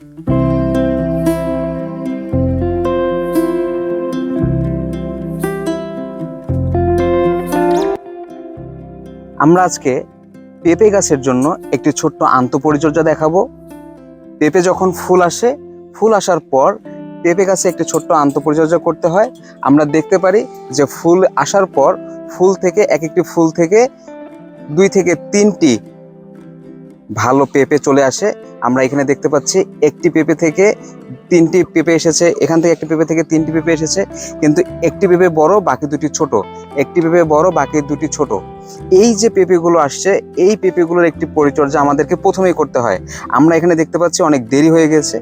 আমরা আজকে পেঁপে গাছের জন্য একটি ছোট্ট আন্তঃপরিচর্যা দেখাবো। পেঁপে যখন ফুল আসে, ফুল আসার পর পেঁপে গাছে একটি ছোট্ট আন্তঃপরিচর্যা করতে হয়। আমরা দেখতে পারি যে ফুল আসার পর ফুল থেকে, এক একটি ফুল থেকে দুই থেকে তিনটি ভালো পেঁপে চলে আসে। আমরা এখানে দেখতে পাচ্ছি একটি পেঁপে থেকে তিনটি পেঁপে এসেছে। এখান থেকে একটি পেঁপে থেকে তিনটি পেঁপে এসেছে। কিন্তু একটি পেঁপে বড়, বাকি দুটি ছোট। একটি পেঁপে বড়, বাকি দুটি ছোট। এই যে পেঁপেগুলো আসছে, এই পেঁপেগুলোর একটি পরিচর্যা আমাদেরকে প্রথমেই করতে হয়। আমরা এখানে দেখতে পাচ্ছি অনেক দেরি হয়ে গেছে।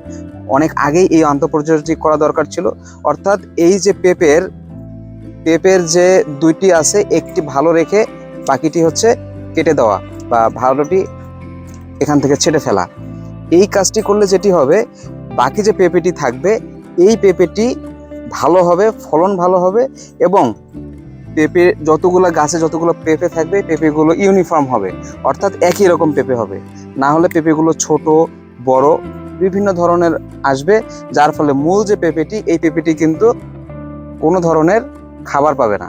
অনেক আগেই এই আন্তঃপরিচর্যাটি করা দরকার ছিল। অর্থাৎ এই যে পেঁপের পেঁপের যে দুইটি আছে, একটি ভালো রেখে বাকিটি হচ্ছে কেটে দেওয়া বা ভালোটি এখান থেকে ছেটে ফেলা। এই কাজটি করলে যেটি হবে, বাকি যে পেঁপেটি থাকবে, এই পেঁপেটি ভালো হবে, ফলন ভালো হবে এবং পেঁপে যতগুলো গাছে যতগুলো পেঁপে থাকবে, পেঁপেগুলো ইউনিফর্ম হবে। অর্থাৎ একই রকম পেঁপে হবে। না হলে পেঁপেগুলো ছোট, বড়, বিভিন্ন ধরনের আসবে, যার ফলে মূল যে পেঁপেটি, এই পেঁপেটি কিন্তু কোনো ধরনের খাবার পাবে না।